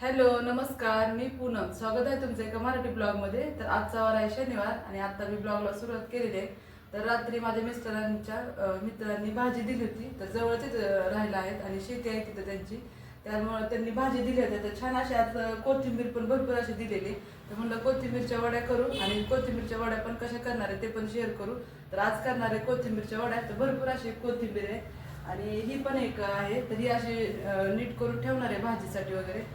Hello नमस्कार. मी पूनम. स्वागत आहे तुमचं एका मराठी ब्लॉगमध्ये. तर आजचा वार आहे शनिवार आणि आत्ता मी ब्लॉगला सुरुवात केलेली आहे. तर रात्री माझ्या मिस्टरांच्या मित्रांनी भाजी दिली होती. तर जवळच राहिला आहेत आणि शेती आहे तिथं त्यांची. त्यामुळं त्यांनी भाजी दिली होती. तर छान अशी आज कोथिंबीर पण भरपूर अशी दिलेली. तर म्हणलं कोथिंबीरच्या वड्या करू आणि कोथिंबीरच्या वड्या पण कशा करणार आहे ते पण शेअर करू. तर आज करणार आहे कोथिंबीरच्या वड्या. तर भरपूर अशी कोथिंबीर आहे. आणि ही पण एक आहे. तर ही अशी नीट करून ठेवणार आहे भाजीसाठी वगैरे.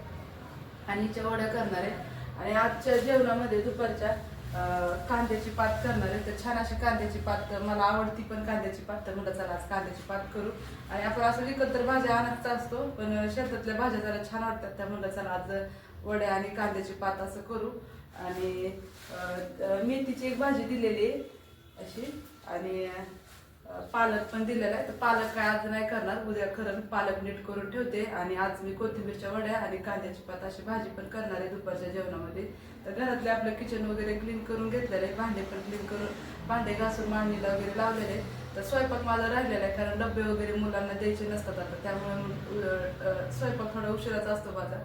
आणि हिच्या वड्या करणार आहे. आणि आजच्या जेवणामध्ये दुपारच्या कांद्याची पात करणार आहे. तर छान अशी कांद्याची पात मला आवडती पण कांद्याची पात. तर म्हणलं चला आज कांद्याची पात करू. आणि आपण असं विकत तर भाज्या आणतच असतो पण शेतातल्या भाज्या जरा छान वाटतात. त्या म्हणलं चला आज वड्या आणि कांद्याची पात असं करू. आणि मेथीची एक भाजी दिलेली आहे अशी. आणि पालक पण दिलेला आहे. तर पालक काय आज नाही करणार उद्या खरं पालक नीट करून ठेवते. आणि आज मी कोथिंबीरच्या वड्या आणि कांद्याची पात अशी भाजी पण करणार आहे दुपारच्या जेवणामध्ये. तर घरातले आपलं किचन वगैरे क्लीन करून घेतलेलं आहे. भांडे पण क्लीन करून भांडे घासून मांडणीला वगैरे लावलेले तर स्वयंपाक माझा राहिलेला आहे कारण डबे वगैरे मुलांना द्यायचे नसतात आता. त्यामुळे स्वयंपाक थोडा उशिराचा असतो माझा.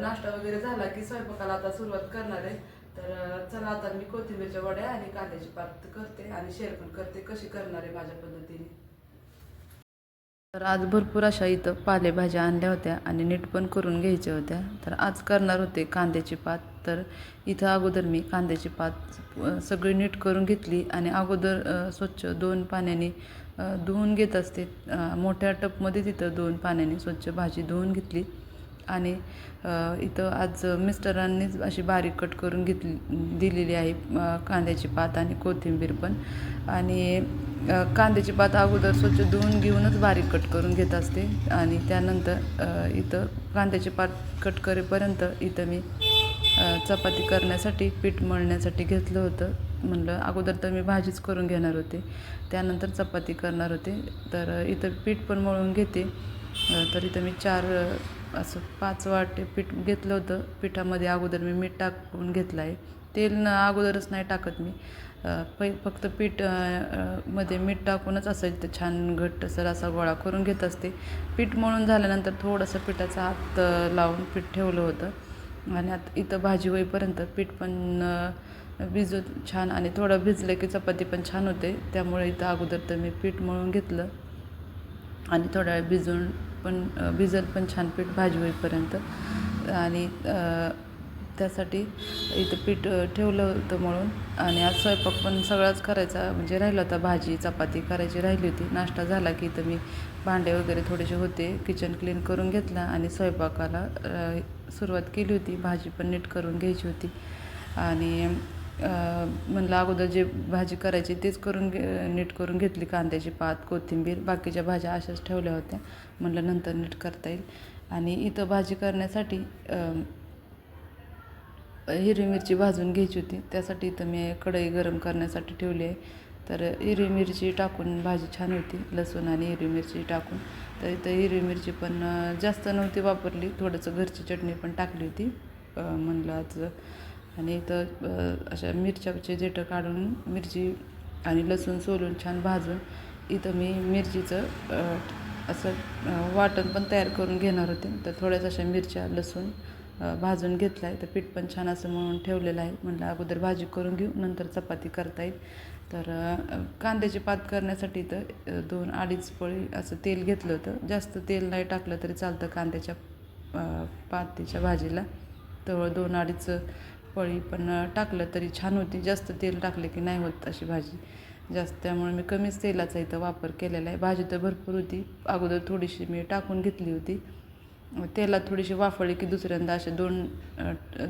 नाश्ता वगैरे झाला की स्वयंपाकाला आता सुरुवात करणार आहे. तर चला आता मी कोथिंबीरच्या वड्या आणि कांद्याची पात करते आणि शेअर पण करते. कशी करणार आहे माझ्या पद्धतीने? तर आज भरपूर अशा इथं पालेभाज्या आणल्या होत्या आणि नीट पण करून घ्यायच्या होत्या. तर आज करणार होते कांद्याची पात. तर इथं अगोदर मी कांद्याची पात सगळी नीट करून घेतली आणि अगोदर स्वच्छ दोन पाण्याने धुवून घेत असते. मोठ्या टपमध्ये तिथं दोन पाण्याने स्वच्छ भाजी धुवून घेतली. आणि इथं आज मिस्टरांनीच अशी बारीक कट करून घेतली दिलेली आहे कांद्याची पात आणि कोथिंबीर पण. आणि कांद्याची पात अगोदर स्वच्छ धुवून घेऊनच बारीक कट करून घेत असते. आणि त्यानंतर इथं कांद्याची पात कट करेपर्यंत इथं मी चपाती करण्यासाठी पीठ मळण्यासाठी घेतलं होतं. म्हणलं अगोदर तर मी भाजीच करून घेणार होते. त्यानंतर चपाती करणार होते. तर इथं पीठ पण मळून घेते. तर इथं मी चार असं पाच वाटे पीठ घेतलं होतं. पिठामध्ये अगोदर मी मीठ टाकून घेतलं आहे तेल न अगोदरच नाही टाकत मी. पै फक्त पीठमध्ये मीठ टाकूनच असं इथं छान घट्टसर असा गोळा करून घेत असते. पीठ मळून झाल्यानंतर थोडंसं पिठाचा हात लावून पीठ ठेवलं होतं. आणि आता इथं भाजी होईपर्यंत पीठ पण भिजत छान आणि थोडं भिजलं की चपाती पण छान होते. त्यामुळे इथं अगोदर तर मी पीठ मळून घेतलं. आणि थोडा वेळ भिजून पण भिजल पण छान पीठ भाजी होईपर्यंत आणि त्यासाठी इथं पीठ ठेवलं होतं म्हणून. आणि आज स्वयंपाक पण सगळाच करायचा म्हणजे राहिला होता भाजी चपाती करायची राहिली होती. नाश्ता झाला की इथं मी भांडे वगैरे थोडेसे होते. किचन क्लीन करून घेतला आणि स्वयंपाकाला सुरुवात केली होती. भाजी पण नीट करून घ्यायची होती. आणि म्हणलं अगोदर जे भाजी करायची तेच करून घे नीट करून घेतली. कांद्याची पात कोथिंबीर बाकीच्या भाज्या अशाच ठेवल्या होत्या. म्हणलं नंतर नीट करता येईल. आणि इथं भाजी करण्यासाठी हिरवी मिरची भाजून घ्यायची होती. त्यासाठी इथं मी कढई गरम करण्यासाठी ठेवली आहे. तर हिरवी मिरची टाकून भाजी छान होती. लसूण आणि हिरवी मिरची टाकून. तर इथं हिरवी मिरची पण जास्त नव्हती वापरली. थोडंसं घरची चटणी पण टाकली होती. म्हणलं आज आणि इथं अशा मिरच्याचे देठं काढून मिरची आणि लसूण सोलून छान भाजून इथं मी मिरचीचं असं वाटण पण तयार करून घेणार होते. तर थोड्याच अशा मिरच्या लसूण भाजून घेतला आहे तर पीठ पण छान असं म्हणून ठेवलेलं आहे. म्हटलं अगोदर भाजी करून घेऊ नंतर चपाती करता येईल. तर कांद्याची पात करण्यासाठी तर दोन अडीच पळी असं तेल घेतलं होतं. जास्त तेल नाही टाकलं तरी चालतं कांद्याच्या पातीच्या भाजीला. तर दोन अडीच पळी पण टाकलं तरी छान होती. जास्त तेल टाकले की नाही होत अशी भाजी. जास्त त्यामुळे मी कमीच तेलाचा इथं वापर केलेला आहे. भाजी तर भरपूर होती. अगोदर थोडीशी मी टाकून घेतली होती. तेलात थोडीशी वाफळली की दुसऱ्यांदा असे दोन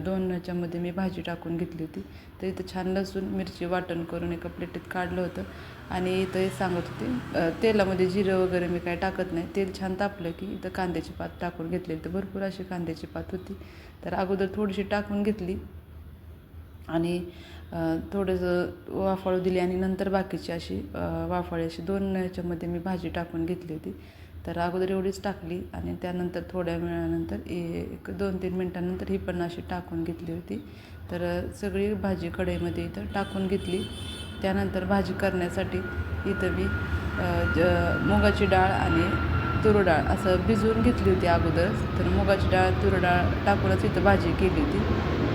दोन ह्याच्यामध्ये मी भाजी टाकून घेतली होती. तर इथं छान लसूण मिरची वाटण करून एका प्लेटीत काढलं होतं. आणि इथं हे सांगत होते तेलामध्ये जिरं वगैरे मी काय टाकत नाही. तेल छान तापलं की इथं कांद्याची पात टाकून घेतली तर भरपूर अशी कांद्याची पात होती. तर अगोदर थोडीशी टाकून घेतली. आणि थोडंसं वाफाळू दिली आणि नंतर बाकीची अशी वाफाळी अशी दोन ह्याच्यामध्ये मी भाजी टाकून घेतली होती. तर अगोदर एवढीच टाकली आणि त्यानंतर थोड्या वेळानंतर ए- एक दोन तीन मिनटानंतर ही पण अशी टाकून घेतली होती. तर सगळी भाजी कढईमध्ये इथं टाकून घेतली. त्यानंतर भाजी करण्यासाठी इथं मी ज मुगाची डाळ आणि तूर डाळ असं भिजवून घेतली होती अगोदरच तर मुगाची डाळ तूर डाळ टाकूनच इथं भाजी केली होती.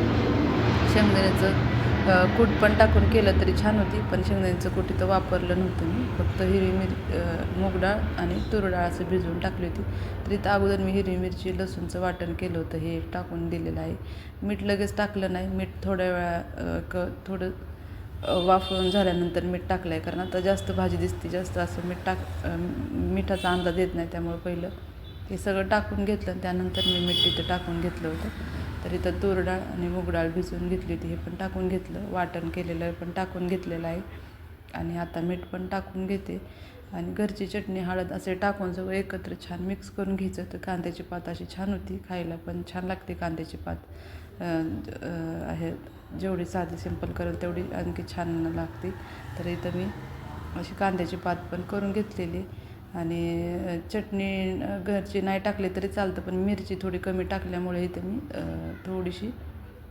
शेंगदाण्याचं कूट पण टाकून केलं तरी छान होती पण शेंगदाण्याचं कूट इथं वापरलं नव्हतं मी. फक्त हिरवी मिर मूग डाळ आणि तूर डाळ असं भिजवून टाकली होती. तर इथं अगोदर मी हिरवी मिरची लसूणचं वाटण केलं होतं हे टाकून दिलेलं आहे. मीठ लगेच टाकलं नाही. मीठ थोड्या वेळा क थोडं वाफळून झाल्यानंतर मीठ टाकलं आहे कारण आता जास्त भाजी दिसते जास्त असं मीठ टाक मिठाचा अंदाज येत नाही त्यामुळं पहिलं हे सगळं टाकून घेतलं आणि त्यानंतर मी मीठ तिथं टाकून घेतलं होतं. तर इथं तूर डाळ आणि मूग डाळ भिजवून घेतली होती हे पण टाकून घेतलं. वाटण केलेलं आहे पण टाकून घेतलेलं आहे. आणि आता मीठ पण टाकून घेते. आणि घरची चटणी हळद असे टाकून सगळं एकत्र छान मिक्स करून घ्यायचं. तर कांद्याची पात अशी छान होती खायला पण छान लागते कांद्याची पात. आहे जेवढी साधी सिंपल करेल तेवढी आणखी छान लागते. तर इथं मी अशी कांद्याची पात पण करून घेतलेली. आणि चटणी घरची नाही टाकली तरी चालतं पण मिरची थोडी कमी टाकल्यामुळे इथं मी थोडीशी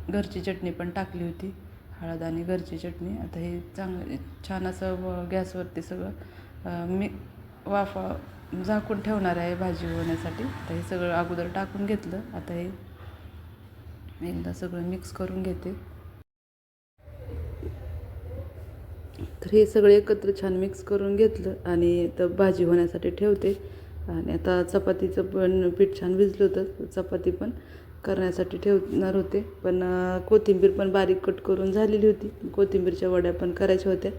घरची चटणी पण टाकली होती. हळद आणि घरची चटणी. आता हे चांगलं छान असं व गॅसवरती सगळं मी वाफा झाकून ठेवणार आहे भाजी होण्यासाठी आता हे सगळं अगोदर टाकून घेतलं. आता हे एकदा सगळं मिक्स करून घेते. तर हे सगळे एकत्र छान मिक्स करून घेतलं आणि तर भाजी होण्यासाठी ठेवते. आणि आता चपातीचं पण पीठ छान भिजलं होतं. चपाती पण करण्यासाठी ठेवणार होते. पण कोथिंबीर पण बारीक कट करून झालेली होती. कोथिंबीरच्या वड्या पण करायच्या होत्या.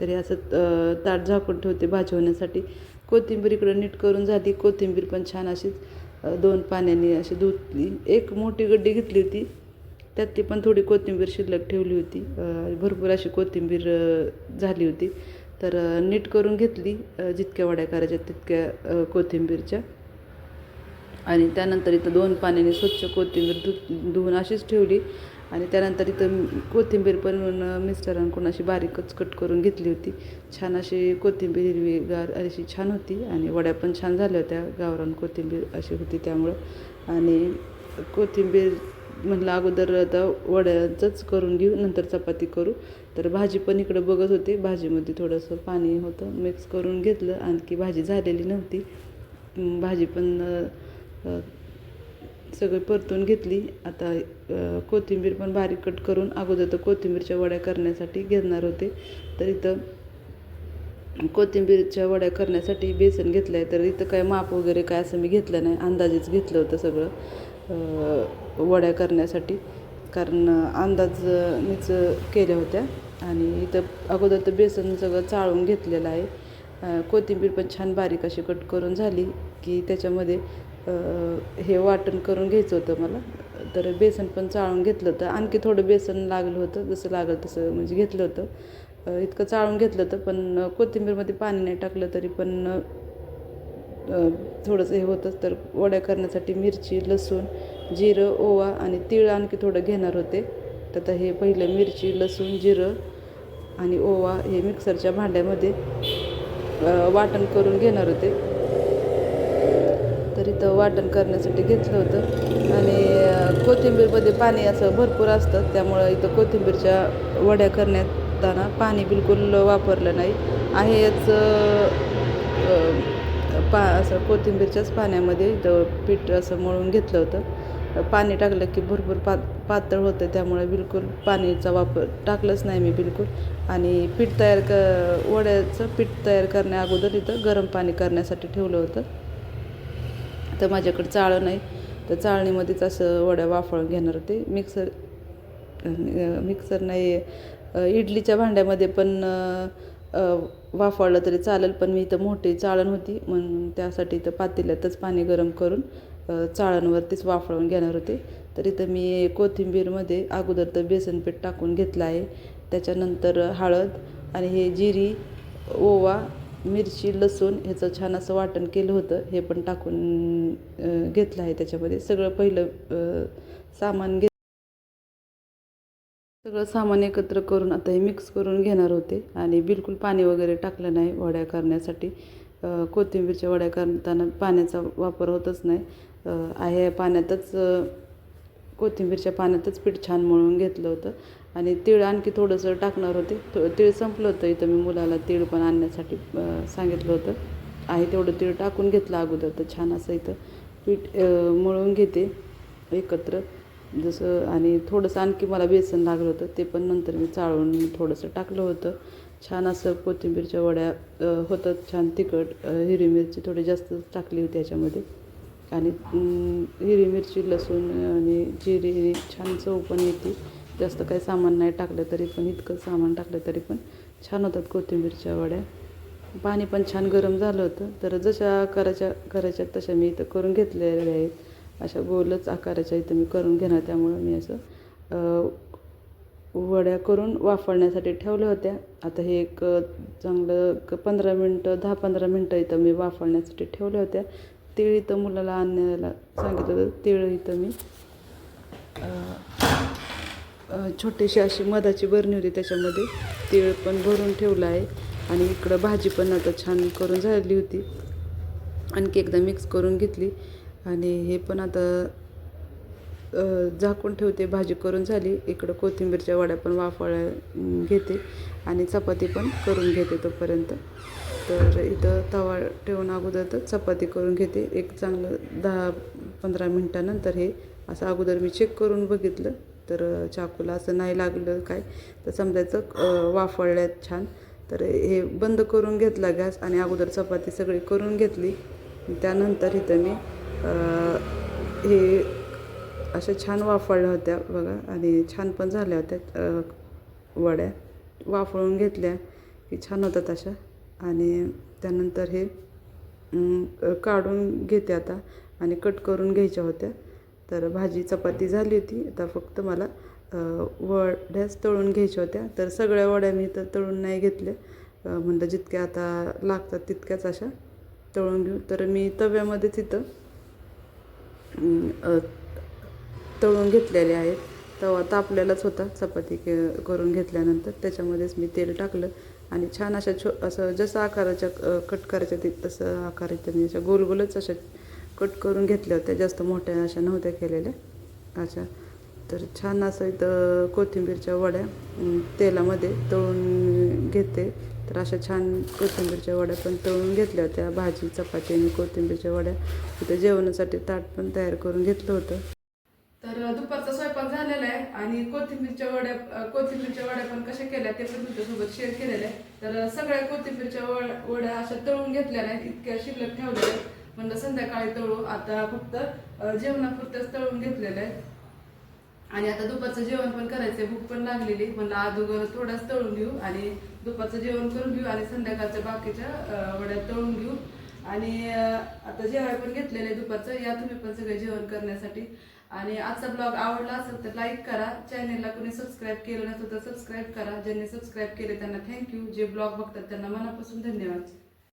तरी असं ताट झाकून ठेवते भाजी होण्यासाठी. कोथिंबीर इकडं नीट करून झाली. कोथिंबीर पण छान अशीच दोन पाण्याने अशी धुतली. एक मोठी गड्डी घेतली होती. त्यात ती पण थोडी कोथिंबीर शिल्लक ठेवली होती. भरपूर अशी कोथिंबीर झाली होती. तर नीट करून घेतली. जितक्या वड्या करायच्या तितक्या कोथिंबीरच्या. आणि त्यानंतर इथं दोन पाण्याने स्वच्छ कोथिंबीर धु धुवून अशीच ठेवली. आणि त्यानंतर इथं कोथिंबीर पण मिस्टरांकडून अशी बारीकच कट करून घेतली होती. छान अशी कोथिंबीर हिरवीगार अशी छान होती. आणि वड्या पण छान झाल्या होत्या. गावरान कोथिंबीर अशी होती त्यामुळं. आणि कोथिंबीर म्हणलं अगोदर आता वड्याचंच करून घेऊ नंतर चपाती करू. तर भाजी पण इकडं बघत होते. भाजीमध्ये थोडंसं पाणी होतं. मिक्स करून घेतलं. आणखी भाजी झालेली नव्हती. भाजी पण सगळी सगळं परतून घेतली. आता कोथिंबीर पण बारीक कट करून अगोदर तर कोथिंबीरच्या वड्या करण्यासाठी घेणार होते. तर इथं कोथिंबीरच्या वड्या करण्यासाठी बेसन घेतलं आहे तर इथं काय माप वगैरे काय असं मी घेतलं नाही. अंदाजेच घेतलं होतं सगळं. वड्या करण्यासाठी. कारण अंदाज मीच केल्या होत्या. आणि इथं अगोदर तर बेसन सगळं चाळून घेतलेलं आहे. कोथिंबीर पण छान बारीक अशी कट करून झाली की त्याच्यामध्ये हे वाटण करून घ्यायचं होतं मला. तर बेसन पण चाळून घेतलं होतं. आणखी थोडं बेसन लागलं होतं. जसं लागलं तसं म्हणजे घेतलं होतं. इतकं चाळून घेतलं होतं. पण कोथिंबीरमध्ये पाणी नाही टाकलं तरी पण थोडंसं हे होतंच तर वड्या करण्यासाठी मिरची लसूण जिरं ओवा आणि तीळ आणखी थोडं घेणार होते. तर आता हे पहिलं मिरची लसूण जिरं आणि ओवा हे मिक्सरच्या भांड्यामध्ये वाटण करून घेणार होते. तर इथं वाटण करण्यासाठी घेतलं होतं. आणि कोथिंबीरमध्ये पाणी असं भरपूर असतं. त्यामुळं इथं कोथिंबीरच्या वड्या करण्याताना पाणी बिलकुल वापरलं नाही. आहे पा असं कोथिंबीरच्याच पाण्यामध्ये इथं पीठ असं मळून घेतलं होतं. पाणी टाकलं की भरपूर पा पातळ होतं त्यामुळे बिलकुल पाणीचा वापर टाकलंच नाही मी बिलकुल. आणि पीठ तयार क वड्याचं पीठ तयार करण्या अगोदर इथं गरम पाणी करण्यासाठी ठेवलं होतं. तर माझ्याकडे चाळण नाही. तर चाळणीमध्येच असं वड्या वाफळून घेणार होते. मिक्सर मिक्सर नाही इडलीच्या भांड्यामध्ये पण वाफाळलं वाफळलं तरी चालेल पण मी इथं मोठी चाळण होती. म्हणून त्यासाठी इथं पातेल्यातच पाणी गरम करून चाळणवरतीच वाफळून घेणार होते. तर इथं मी कोथिंबीरमध्ये अगोदर तर बेसनपीठ टाकून घेतलं आहे. त्याच्यानंतर हळद आणि हे जिरी ओवा मिरची लसूण ह्याचं छान असं वाटण केलं होतं. हे पण टाकून घेतलं आहे त्याच्यामध्ये. सगळं पहिलं सामान घे सगळं सामान एकत्र करून आता हे मिक्स करून घेणार होते. आणि बिलकुल पाणी वगैरे टाकलं नाही वड्या करण्यासाठी. कोथिंबीरच्या वड्या करताना पाण्याचा वापर होतच नाही. आहे पाण्यातच कोथिंबीरच्या पाण्यातच पीठ छान मळून घेतलं होतं. आणि तीळ आणखी थोडंसं टाकणार होते. तीळ संपलं होतं इथं मी मुलाला तीळ पण आणण्यासाठी सांगितलं होतं. आहे तेवढं तीळ टाकून घेतलं अगोदर तर छान असं इथं पीठ मळून घेते एकत्र. जसं आणि थोडंसं आणखी मला बेसन लागलं होतं ते पण नंतर मी चाळून थोडंसं टाकलं होतं. छान असं कोथिंबीरच्या वड्या होतात छान तिखट हिरवी मिरची थोडी जास्त टाकली होती याच्यामध्ये आणि हिरवी मिरची लसूण आणि जिरे छान चव पण येते. जास्त काही सामान नाही टाकलं तरी पण इतकं सामान टाकलं तरी पण छान होतात कोथिंबीरच्या वड्या. पाणी पण छान गरम झालं होतं. तर जशा आकाराच्या करायच्या तशा मी इथं करून घेतलेल्या आहेत. अशा गोलच आकाराच्या इथं मी करून घेणार त्यामुळं मी असं वड्या करून वाफळण्यासाठी ठेवल्या होत्या. आता हे एक चांगलं पंधरा मिनटं दहा पंधरा मिनटं इथं मी वाफळण्यासाठी ठेवल्या होत्या. तीळ इथं मुलाला आणण्याला सांगितलं होतं. तीळ इथं मी. छोटीशी अशी मधाची बरणी होती त्याच्यामध्ये. तीळ पण भरून ठेवलं आहे. आणि इकडं भाजी पण आता छान करून झाली होती. आणखी एकदा मिक्स करून घेतली. आणि हे पण आता झाकून ठेवते. भाजी करून झाली. इकडं कोथिंबीरच्या वड्या पण वाफळ्या घेते. आणि चपाती पण करून घेते तोपर्यंत. तर इथं तवा ठेवून अगोदर तर चपाती करून घेते. एक चांगलं दहा पंधरा मिनटानंतर हे असं अगोदर मी चेक करून बघितलं. तर चाकूला असं नाही लागलं काय? तर समजायचं वाफळल्यात छान. तर हे बंद करून घेतला गॅस आणि अगोदर चपाती सगळी करून घेतली. त्यानंतर इथं मी हे अशा छान वाफळल्या होत्या बघा आणि छान पण झाल्या होत्या वड्या. वाफळून घेतल्या की छान होतात अशा. आणि त्यानंतर हे काढून घेते आता आणि कट करून घ्यायच्या होत्या. तर भाजी चपाती झाली होती. आता फक्त मला वड्याच तळून घ्यायच्या होत्या. तर सगळ्या वड्या मी तर तळून नाही घेतल्या. म्हणलं जितक्या आता लागतात तितक्याच अशा तळून घेऊ. तर मी तव्यामध्येच इथं तळून घेतलेले आहेत. तवा तापलेलाच होता. चपाती के करून घेतल्यानंतर त्याच्यामध्येच मी तेल टाकलं. आणि छान अशा छो असं जसं आकाराच्या कट करायच्या ते तसं आकार इथं मी अशा गोलगोलच अशा कट करून घेतल्या होत्या जास्त मोठ्या अशा नव्हत्या केलेल्या. अशा तर छान असं इथं कोथिंबीरच्या वड्या तेलामध्ये तळून घेते. तर अशा छान कोथिंबीरच्या वड्या पण तळून घेतल्या होत्या भाजी चपाती आणि कोथिंबीरच्या वड्या. इथं जेवणासाठी ताट पण तयार करून घेतलं होतं तर दुपारचा स्वयंपाक झालेला आहे आणि कोथिंबीरच्या वड्या कोथिंबीरच्या वड्या पण कशा केल्या ते पण तुमच्यासोबत शेअर केलेल्या आहे तर सगळ्या कोथिंबीरच्या वड्या अशा तळून घेतल्या नाहीत इतक्या शिल्लक ठेवलेल्या आहेत. म्हणलं संध्याकाळी तळू आता फक्त जेवणापुरतंच तळून घेतलेलं आहे आणि आता दुपारचं जेवण पण करायचंय भूक पण लागलेली. म्हणलं अगोदर थोडाच तळून घेऊ आणि दुपारचं जेवण करून घेऊ आणि संध्याकाळच्या बाकीच्या वड्या तळून घेऊ. आणि आता जेवण पण घेतलेलं आहे दुपारचं या तुम्ही पण सगळे जेवण करण्यासाठी. आणि आजचा ब्लॉग आवडला असेल तर लाईक करा. चॅनेलला कोणी सबस्क्राईब केलं नसेल तर सबस्क्राईब करा. ज्यांनी सबस्क्राईब केले त्यांना थँक्यू जे ब्लॉग बघतात त्यांना मनापासून धन्यवाद.